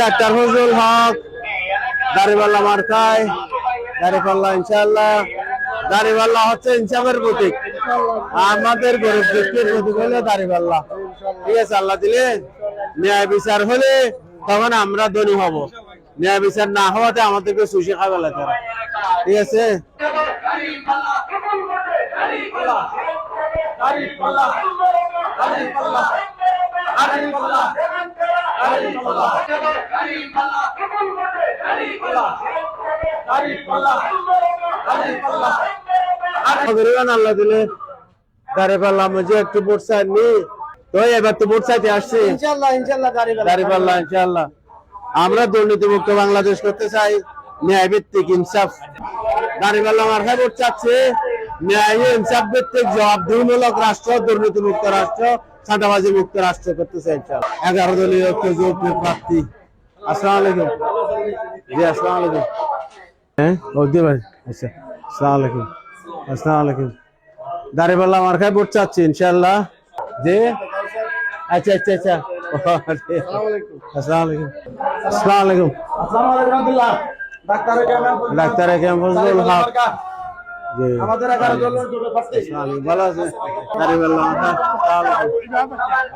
Doctor Fazlul হক দাড়িপাল্লা মার্কায় দাড়িপাল্লা ইনশাল্লাহ দাড়িপাল্লা হচ্ছে ইনসাফের প্রতীক। আমাদের গরিব ব্যক্তির প্রতীক হলে দাড়িপাল্লা। ঠিক আছে আল্লাহ দিলে ন্যায় বিচার হলে তখন আমরা ধনী হব। ন্যায় বিচার না হওয়াতে আমাদেরকে সুশি খাবে লাগে ঠিক আছে? করিবেন আল্লাহ দিলে দাঁড়িয়ে পারলাম যে একটু ভোট চাইনি। তো এবার তো ভোট চাইতে আসছি। ইনশাল্লাহ ইনশাল্লাহ দাঁড়িয়ে দাঁড়িয়ে পারলাম ইনশাল্লাহ আমরা দুর্নীতি মুক্ত বাংলাদেশ করতে চাই। ন্যায় ভিত্তিক ইনসাফ। দাঁড়িয়ে পারলাম আর হ্যাঁ ভোট চাচ্ছে। ন্যায় ইনসাফ ভিত্তিক জবাবদিহিমূলক রাষ্ট্র দুর্নীতি মুক্ত রাষ্ট্র। চাঁদাবাজি মুক্ত রাষ্ট্র করতে চাই এগারো দলীয় জোট প্রার্থী। আসসালামু আলাইকুম। জি আসসালামু আলাইকুম। হ্যাঁ? ওদি ভাই। আচ্ছা আসসালামু আলাইকুম। আসসালামু আলাইকুম। দাঁড়িয়ে আর খাই ভোট চাচ্ছি ইনশাল্লাহ জি? আচ্ছা আচ্ছা আচ্ছা। আসসালামু আলাইকুম। আসসালামু আলাইকুম। ডাক্তার ডাক্তার একেম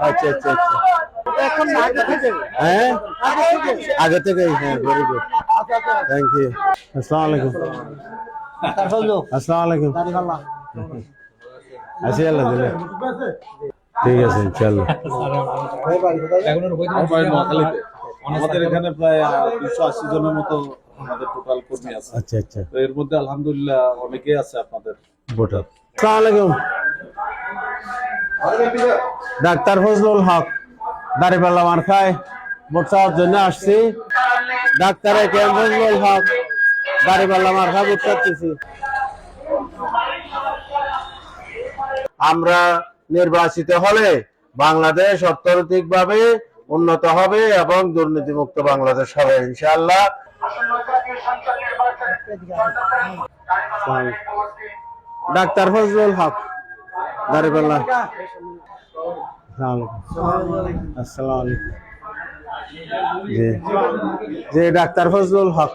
আচ্ছা আচ্ছা আচ্ছা। আগে থেকে। হ্যাঁ? আগে থেকে। হ্যাঁ ভেরি গুড আচ্ছা আচ্ছা। থ্যাংক ইউ আসসালামু আলাইকুম। ডাক্তার আলাইকুম। দাঁড়িয়ে আসি আল্লাহ দিলে। ঠিক আছে মোবাইল আমাদের এখানে প্রায় দুশো আশি জনের মতো আমাদের টোটাল কর্মী আছে। আচ্ছা আচ্ছা। তো এর মধ্যে আলহামদুলিল্লাহ অনেকেই আছে আপনাদের। ভোটার। আসসালামু আলাইকুম। ডাক্তার ফজলুল হক দাঁড়িপাল্লা মার্কায় ভোট চাওয়ার জন্য আসছি। ডাক্তার ফজলুল হক দাঁড়িপাল্লা মার্কা ভোট চাচ্ছি। আমরা নির্বাচিত হলে বাংলাদেশ অর্থনৈতিকভাবে উন্নত হবে এবং দুর্নীতিমুক্ত বাংলাদেশ হবে ইনশাআল্লাহ। ডাক্তার ফজলুল হক দাঁড়িপাল্লা আসসালামু আলাইকুম। জি। জি ডাক্তার ফজলুল হক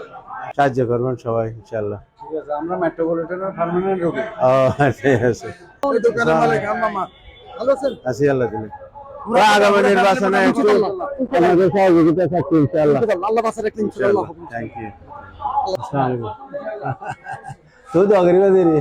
সাহায্য করবেন সবাই ইনশাআল্লাহ। ঠিক আছে আমরা মেট্রোপলিটনের পার্মানেন্ট রোগী। ও ঠিক আছে আল্লাহ দিলে। আগামী নির্বাচনে একটু আমাদের সহযোগিতা থাকছে ইনশাআল্লাহ। আল্লাহ বাসার একদিন ইনশাআল্লাহ থ্যাংক ইউ আসসালামু আলাইকুম। তুই তো অগরি বাজারি।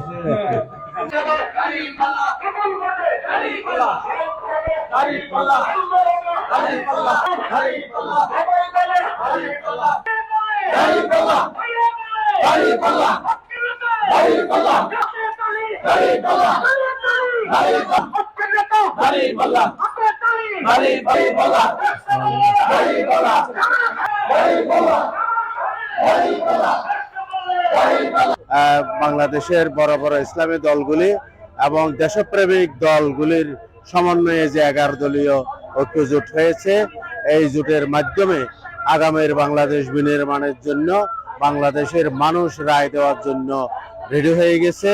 বাংলাদেশের বড় বড় ইসলামী দলগুলি এবং দেশপ্রেমিক দলগুলির সমন্বয়ে যে এগারো দলীয় ঐক্য জোট হয়েছে, এই জোটের মাধ্যমে আগামীর বাংলাদেশ বিনির্মাণের জন্য বাংলাদেশের মানুষ রায় দেওয়ার জন্য রেডি হয়ে গেছে।